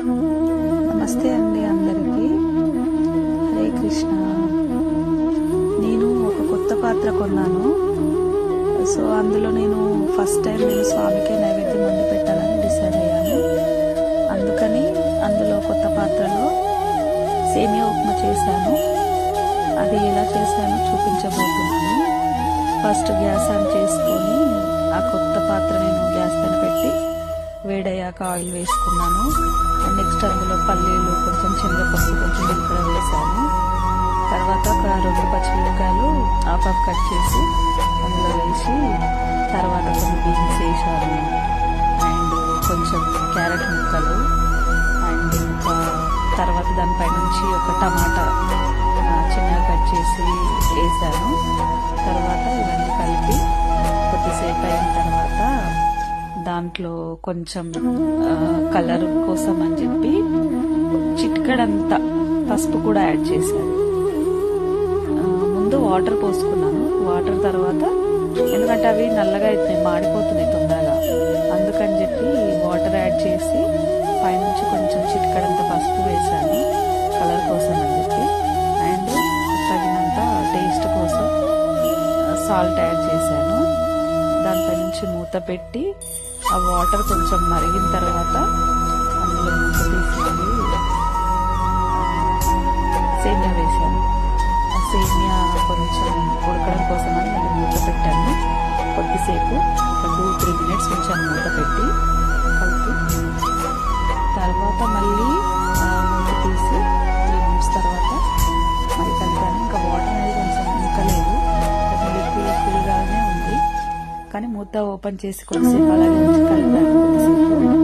నమస్తే అండి అందరికీ. హరే కృష్ణ. నేను ఒక కొత్త పాత్ర కొన్నాను. సో అందులో నేను ఫస్ట్ టైం నేను స్వామికి నైవేద్యం వండి పెట్టాలని డిసైడ్ అయ్యాను. అందుకని అందులో కొత్త పాత్రలో సేమియా ఉప్మా చేశాను. అది ఎలా చేశానో చూపించబోతున్నాను. ఫస్ట్ గ్యాస్ ఆన్ చేసుకొని ఆ కొత్త పాత్ర నేను గ్యాస్ పైన పెట్టి వేడయ్యాక ఆయిల్ వేసుకున్నాను. నెక్స్ట్ అందులో పల్లీలు కొంచెం శనగపప్పు కొంచెం ఇక్కడ వేసాను. తర్వాత ఒక రెండు పచ్చిమిరకాయలు హాఫ్ హాఫ్ కట్ చేసి అందులో వేసి తర్వాత కొన్ని బీన్స్ వేసాను. అండ్ కొంచెం క్యారెట్ ముక్కలు. అండ్ ఇంకా తర్వాత దానిపై నుంచి ఒక టమాటా దాంట్లో కొంచెం కలర్ కోసం అని చెప్పి చిట్కడంతా పసుపు కూడా యాడ్ చేశాను ముందు వాటర్ పోసుకున్నాను. వాటర్ తర్వాత ఎందుకంటే అవి నల్లగా అవుతాయి మాడిపోతున్నాయి తొందరగా. అందుకని చెప్పి వాటర్ యాడ్ చేసి పైనుంచి కొంచెం చిట్కడంతా పసుపు వేసాను కలర్ కోసం అని చెప్పి. అండ్ తగినంత టేస్ట్ కోసం సాల్ట్ యాడ్ చేశాను. దానిపై నుంచి మూత పెట్టి ఆ వాటర్ కొంచెం మరిగిన తర్వాత అందులో మూత తీసుకొని సేమియా వేసాను ఆ సేమియా కొంచెం ఉడకడం కోసం అని మళ్ళీ మూత పెట్టాను. కొద్దిసేపు ఒక టూ త్రీ మినిట్స్ కొంచెం మూత పెట్టి కానీ మూత ఓపెన్ చేసి కొద్దిసేపు అలాగే ఉంచి కలిపాను